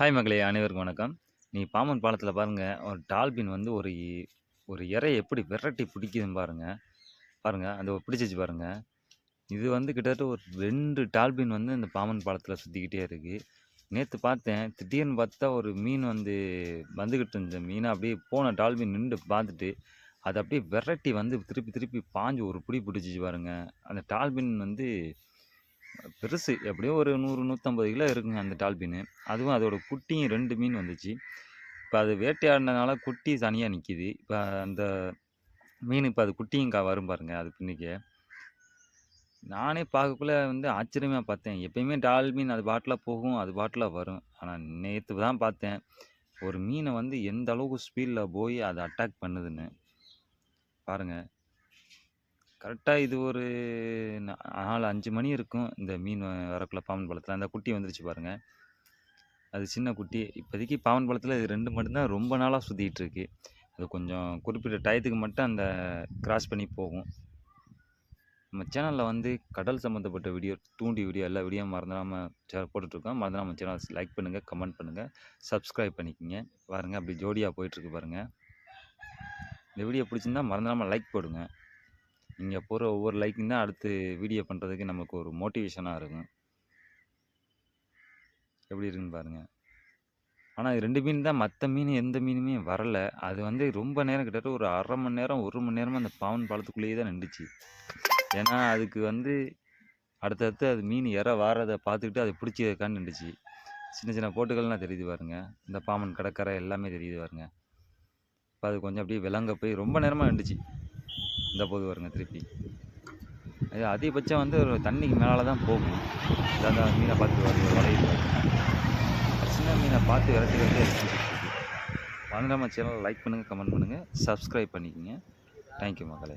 Hi மகளே அனைவருக்கும் வணக்கம். நீ பாம்பன் பாலத்தில் பாருங்கள் ஒரு டால்பின் வந்து ஒரு இ- ஒரு இறையை எப்படி விரட்டி பிடிக்குதுன்னு பாருங்க. பாருங்கள் அந்த பிடிச்சிச்சு பாருங்கள் இது வந்து கிட்டத்தட்ட ஒரு ரெண்டு டால்பின் வந்து இந்த பாம்பன் பாலத்தில் சுற்றிக்கிட்டே இருக்குது நேற்று பார்த்தேன். திடீர்னு பார்த்தா ஒரு மீன் வந்து வந்துக்கிட்டு இருந்த மீனை அப்படியே போன டால்பின் நின்று பார்த்துட்டு, அது அப்படியே விரட்டி வந்து திருப்பி திருப்பி பாஞ்சு ஒரு பிடி பிடிச்சிச்சு பாருங்கள் அந்த டால்பின் வந்து பெருசு. எப்படியும் ஒரு 100, 150 கிலோ இருக்குங்க அந்த டால்பின்னு. அதுவும் அதோட குட்டியும் ரெண்டு மீன் வந்துச்சு. இப்போ அது வேட்டையாடினதுனால குட்டி தனியாக நிற்கிது இப்போ அந்த மீன் இப்போ அது குட்டியும் க வரும் பாருங்கள் அது பின்னிக்க. நானே பார்க்கக்குள்ள வந்து ஆச்சரியமாக பார்த்தேன். எப்பயுமே டால்பின் அது பாட்டில் போகும். அது பாட்டில் வரும். ஆனால் நேற்று தான் பார்த்தேன். ஒரு மீனை வந்து எந்த அளவுக்கு ஸ்பீடில் போய் அதை அட்டாக் பண்ணுதுன்னு. பாருங்கள் கரெக்டாக இது ஒரு நாலு அஞ்சு மணி இருக்கும். இந்த மீன் வரக்குள்ள பாம்பன் பழத்தில் அந்த குட்டி வந்துருச்சு பாருங்கள் அது சின்ன குட்டி. இப்போதைக்கு பாவன் பழத்தில் இது ரெண்டு மட்டும்தான் ரொம்ப நாளாக சுத்திட்டு இருக்கு. அது கொஞ்சம் குறிப்பிட்ட டயத்துக்கு மட்டும் அந்த கிராஸ் பண்ணி போகும். நம்ம சேனலில் வந்து கடல் சம்மந்தப்பட்ட வீடியோ, தூண்டி வீடியோ எல்லா வீடியோ மறந்துடாமல் சே போட்டுட்ருக்கோம். மறந்துடாமல் சேனல் லைக் பண்ணுங்கள் கமெண்ட் பண்ணுங்கள் சப்ஸ்கிரைப் பண்ணிக்கங்க. பாருங்க அப்படி ஜோடியாக போயிட்டுருக்கு பாருங்கள் இந்த வீடியோ பிடிச்சிருந்தா மறந்துடாமல் லைக் போடுங்க. நீங்கள் போகிற ஒவ்வொரு லைக்கும் தான் அடுத்து வீடியோ பண்ணுறதுக்கு நமக்கு ஒரு மோட்டிவேஷனாக இருக்கும். எப்படி இருக்குன்னு பாருங்கள் ஆனால் இது 2 மீன் தான் மற்ற மீன் எந்த மீனுமே வரல. அது வந்து ரொம்ப நேரம் கிட்டத்தட்ட ஒரு அரை மணி நேரம், ஒரு மணி நேரமும் அந்த பாம்பன் பாலத்துக்குள்ளேயே தான் நின்றுச்சு ஏன்னா, அதுக்கு வந்து அடுத்தடுத்து அது மீன் இற வாரதை பார்த்துக்கிட்டு அத பிடிச்சிருக்கான்னு நின்றுச்சு சின்ன சின்ன போட்டுகள்லாம் தெரியுது பாருங்க. இந்த பாம்பன் கடற்கரை எல்லாமே தெரியுது பாருங்க. இப்போ அது கொஞ்சம் அப்படியே விலங்க போய் ரொம்ப நேரமாக நின்றுச்சு இந்த போது வருங்க திருப்பி. அது அதிகபட்சம் வந்து ஒரு தண்ணிக்கு மேலே தான் போகும். அந்த மீனை பார்த்து வருது வளையுது சின்ன மீனை பார்த்து விரட்டி விரட்டி அது பிடிச்சிட்ருக்கு. லைக் பண்ணுங்கள் கமெண்ட் பண்ணுங்கள் சப்ஸ்கிரைப் பண்ணிக்கோங்க தேங்க்யூ மக்களே.